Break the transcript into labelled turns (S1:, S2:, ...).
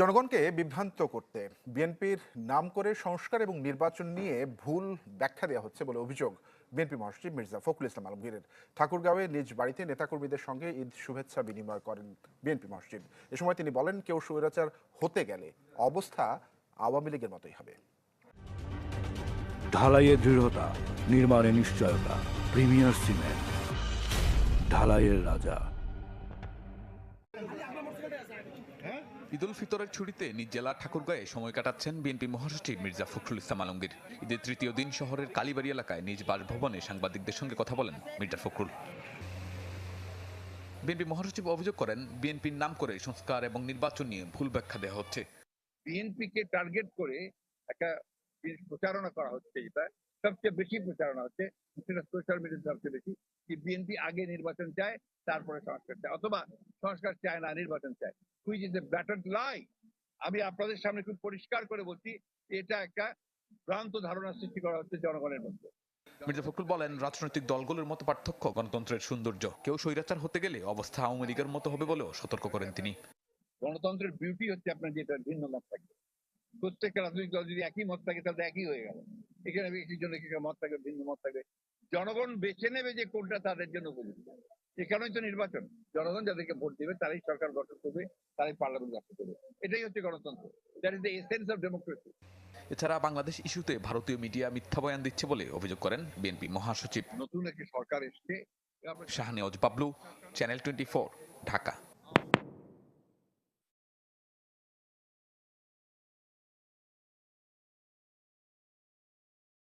S1: জনগণকে বিভ্রান্ত করতে বিএনপির নাম করে সংস্কার এবং নির্বাচন নিয়ে ভুল ব্যাখ্যা দেওয়া হচ্ছে বলে অভিযোগ বিএনপি মহাসচিব মির্জা ফখরুল ইসলাম আলমগীরের। ঠাকুরগাঁওয়ে নিজ বাড়িতে নেতাকর্মীদের সঙ্গে ঈদ শুভেচ্ছা বিনিময় করেন বিএনপি মহাসচিব। এ সময় তিনি বলেন, কেউ স্বৈরাচার হতে গেলে অবস্থা আওয়ামী লীগের মতোই হবে।
S2: ঢালাইয়ের দৃঢ়তা, নির্মাণে নিশ্চয়তা, প্রিমিয়ার সিমেন্ট, ঢালাইয়ের রাজা।
S3: ঈদুল ফিতরের ছুটিতে নিজ জেলা ঠাকুরগাঁয়ে সময় কাটাচ্ছেন বিএনপি মহাসচিব মির্জা ফখরুল ইসলাম আলমগীর। ঈদের তৃতীয় দিন শহরের কালীবাড়ি এলাকায় নিজ বাসভবনে সাংবাদিকদের সঙ্গে কথা বলেন মির্জা ফখরুল। বিএনপি মহাসচিব অভিযোগ করেন বিএনপির নাম করে সংস্কার এবং নির্বাচন নিয়ে ভুল ব্যাখ্যা দেওয়া হচ্ছে।
S4: বিএনপিকে টার্গেট করে একটা প্রচারণা করা হচ্ছে এটা সবচেয়ে বেশি প্রচারণা হচ্ছে সেটা সোশ্যাল মিডিয়াতে সবচেয়ে বেশি যে বিএনপি আগে নির্বাচন চায় তারপরে সংস্কার চায় অথবা সংস্কার চায় না নির্বাচন চায়। Which is a battered lie আমি আপনাদের সামনে খুব পরিষ্কার করে বলছি এটা একটা ভ্রান্ত ধারণা সৃষ্টি করা হচ্ছে জনগণের মধ্যে।
S3: মির্জা ফখরুল বলেন রাজনৈতিক দলগুলোর মতো পার্থক্য গণতন্ত্রের সৌন্দর্য। কেউ স্বৈরাচার হতে গেলে অবস্থা আওয়ামী লীগের মতো হবে বলেও সতর্ক করেন তিনি।
S4: গণতন্ত্রের বিউটি হচ্ছে আপনার যেটা ভিন্ন মত থাকবে। প্রত্যেকটা রাজনৈতিক দল যদি একই মত থাকে তাহলে একই হয়ে গেল। এখানে একটি জন একটি মত থাকবে ভিন্ন মত থাকবে। জনগণ বেছে নেবে যে কোনটা তাদের জন্য উপযুক্ত। এখানেই তো নির্বাচন। জনগণ যাদেরকে ভোট দেবে তারাই সরকার গঠন করবে তারাই পার্লামেন্ট গঠন করবে। এটাই হচ্ছে গণতন্ত্র। That is the essence of democracy
S3: এছাড়া বাংলাদেশ ইস্যুতে ভারতীয় মিডিয়া মিথ্যা বয়ান দিচ্ছে বলে অভিযোগ করেন বিএনপি মহাসচিব।
S4: নতুন একটি সরকার এসছে।
S3: Shahnewaz Bablu channel twenty Dhaka.